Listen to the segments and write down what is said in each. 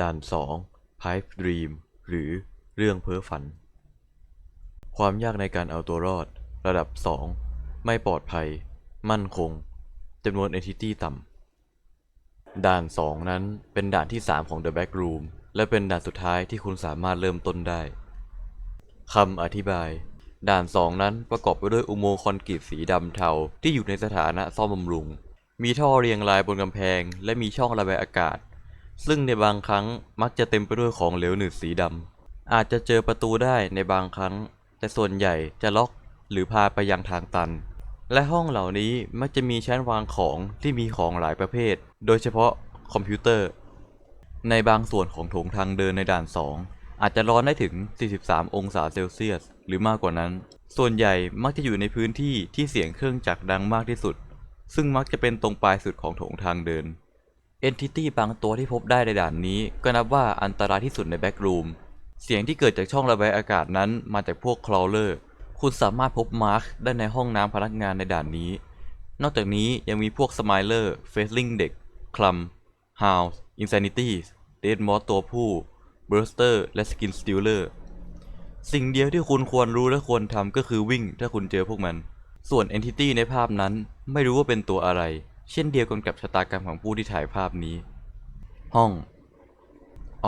ด่าน2 Pipe Dream หรือเรื่องเพ้อฝัน ความยากในการเอาตัวรอด ระดับ 2 ไม่ปลอดภัย มั่นคงจำนวน Entity ต่ำ ด่าน 2 นั้นเป็นด่านที่ 3 ของ The Back Room และเป็นด่านสุดท้ายที่คุณสามารถเริ่มต้นได้คำอธิบาย ด่าน 2 นั้นประกอบไปด้วยอุโมงค์คอนกรีตสีดำเทาที่อยู่ในสถานะซ่อมบำรุง มีท่อเรียงรายบนกำแพง และมีช่องระบายอากาศ ซึ่งในบางครั้งมักจะเต็มไปด้วยของเหลวหนืดสีดำอาจจะเจอประตูได้ในบางครั้ง แต่ส่วนใหญ่จะล็อกหรือพาไปยังทางตัน และห้องเหล่านี้มักจะมีชั้นวางของที่มีของหลายประเภท โดยเฉพาะคอมพิวเตอร์ ในบางส่วนของโถงทางเดินในด่าน 2 อาจจะร้อนได้ถึง 43 องศาเซลเซียส หรือมากกว่านั้น ส่วนใหญ่มักจะอยู่ในพื้นที่ที่เสียงเครื่องจักรดังมากที่สุด ซึ่งมักจะเป็นตรงปลายสุดของโถงทางเดิน Entity บางตัวที่พบได้ในด่านนี้ ก็นับว่าอันตรายที่สุดในแบ็กรูม เสียงที่เกิดจากช่องระบายอากาศนั้นมาจากพวกคลอเลอร์ คุณสามารถพบมาร์คได้ในห้องน้ำพนักงานในด่านนี้ นอกจากนี้ยังมีพวกสไมเลอร์ เฟสลิงเด็ก คลัม ฮาวส์ อินซ n นิตี้เดดมอสตัวผู้ เบอร์สเตอร์ และสกินสติลเลอร์ สิ่งเดียวที่คุณควรรู้และควรทำก็คือวิ่งถ้าคุณเจอพวกมัน ส่วน Entity ในภาพนั้นไม่รู้ว่าเป็นตัวอะไร เช่นเดียวกันกับชะตากรรมของผู้ที่ถ่ายภาพนี้ ห้อง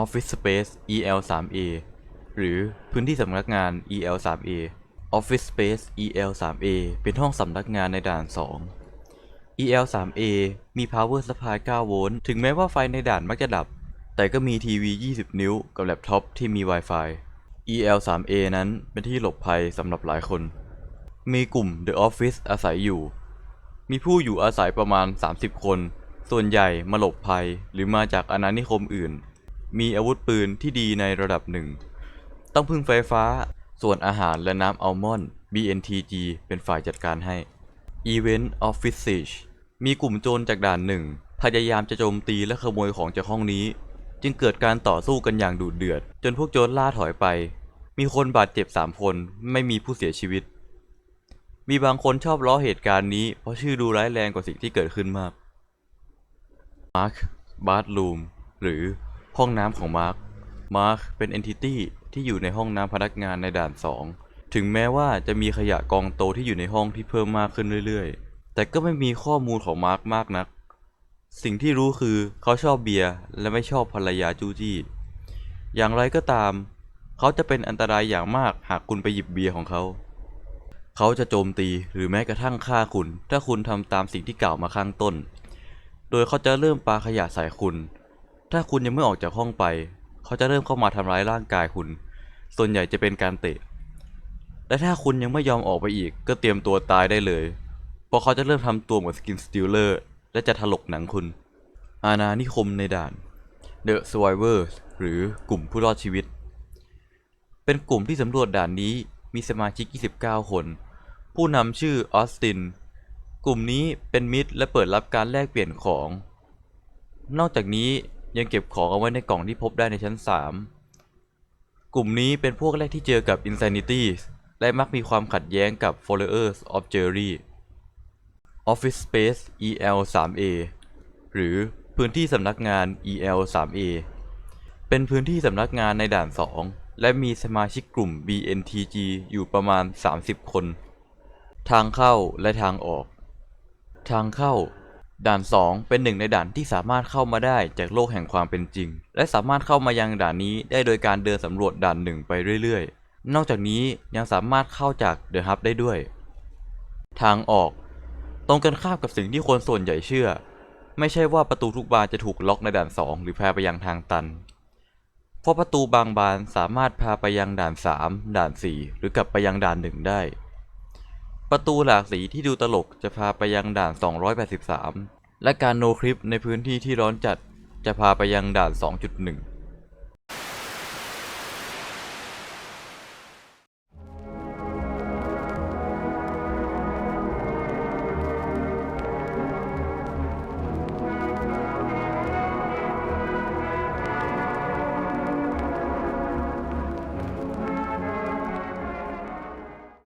Office Space EL 3 A หรือพื้นที่สำนักงาน EL 3 A Office Space EL 3 A เป็นห้องสำนักงานในด่าน 2 EL 3 A มี Power Supply 9 โวลต์ ถึงแม้ว่าไฟในด่านมักจะดับ แต่ก็มีทีวี 20 นิ้ว กับแล็ปท็อปที่มี Wi-Fi EL 3 A นั้นเป็นที่หลบภัยสำหรับหลายคน มีกลุ่ม The Office อาศัยอยู่ มีผู้อยู่อาศัยประมาณ 30 คน ส่วนใหญ่มาหลบภัยหรือมาจากอาณานิคมอื่น มีอาวุธปืนที่ดีในระดับหนึ่ง ต้องพึ่งไฟฟ้า ส่วนอาหารและน้ำอัลมอนด์ BNTG เป็นฝ่ายจัดการให้ Event Office Siege มีกลุ่มโจรจากด่านหนึ่งพยายามจะโจมตีและขโมยของจากห้องนี้ จึงเกิดการต่อสู้กันอย่างดุเดือด จนพวกโจรล่าถอยไป มีคนบาดเจ็บ 3 คน ไม่มีผู้เสียชีวิต มีบางคนชอบล้อเหตุการณ์นี้ เพราะชื่อดูร้ายแรงกว่าสิ่งที่เกิดขึ้นมาก มาร์ค บาร์รูม หรือห้องน้ำของมาร์ค มาร์คเป็น Entity ที่อยู่ในห้องน้ำพนักงานในด่าน 2 ถึงแม้ว่าจะมีขยะกองโตที่อยู่ในห้องที่เพิ่มมากขึ้นเรื่อยๆ แต่ก็ไม่มีข้อมูลของมาร์คมากนัก สิ่งที่รู้คือเขาชอบเบียร์และไม่ชอบภรรยาจูจี้ อย่างไรก็ตาม เขาจะเป็นอันตรายอย่างมากหากคุณไปหยิบเบียร์ของเขา เขาจะโจมตีหรือแม้กระทั่งฆ่าคุณ ถ้าคุณทำตามสิ่งที่กล่าวมาข้างต้น โดยเขาจะเริ่มปาขยะใส่คุณ ถ้าคุณยังไม่ออกจากห้องไป เขาจะเริ่มเข้ามาทำร้ายร่างกายคุณ ส่วนใหญ่จะเป็นการเตะ และถ้าคุณยังไม่ยอมออกไปอีก ก็เตรียมตัวตายได้เลย เพราะเขาจะเริ่มทำตัวเหมือนสกินสติลเลอร์และจะถลกหนังคุณ อาณานิคมในด่าน The Survivors หรือกลุ่มผู้รอดชีวิต เป็นกลุ่มที่สำรวจด่านนี้มีสมาชิก 29 คน ผู้นำชื่อออสติน กลุ่มนี้เป็นมิตรและเปิดรับการแลกเปลี่ยนของ นอกจากนี้ยังเก็บของเอาไว้ในกล่องที่พบได้ในชั้น 3 กลุ่มนี้เป็นพวกแรกที่เจอกับ Insanities และมักมีความขัดแย้งกับ Followers of Jerry Office Space EL 3 A หรือพื้นที่สำนักงาน EL 3 A เป็นพื้นที่สำนักงานในด่าน 2 และมีสมาชิกกลุ่ม BNTG อยู่ประมาณ 30 คน ทางเข้าและทางออก ทางเข้า ด่าน 2 เป็นหนึ่งในด่านที่สามารถเข้ามาได้จากโลกแห่งความเป็นจริง และสามารถเข้ามายังด่านนี้ได้โดยการเดินสำรวจด่านหนึ่งไปเรื่อยๆ นอกจากนี้ยังสามารถเข้าจากเดอะฮับได้ด้วย ทางออก ตรงกันข้ามกับสิ่งที่คนส่วนใหญ่เชื่อ ไม่ใช่ว่าประตูทุกบานจะถูกล็อกในด่าน 2 หรือพาไปยังทางตันเพราะประตูบางบานสามารถพาไปยังด่าน 3 ด่าน 4 หรือกลับไปยังด่าน1ได้ ประตูหลากสีที่ดูตลกจะพาไปยังด่าน 283 และการโนคลิปในพื้นที่ที่ร้อนจัดจะพาไปยังด่าน 2.1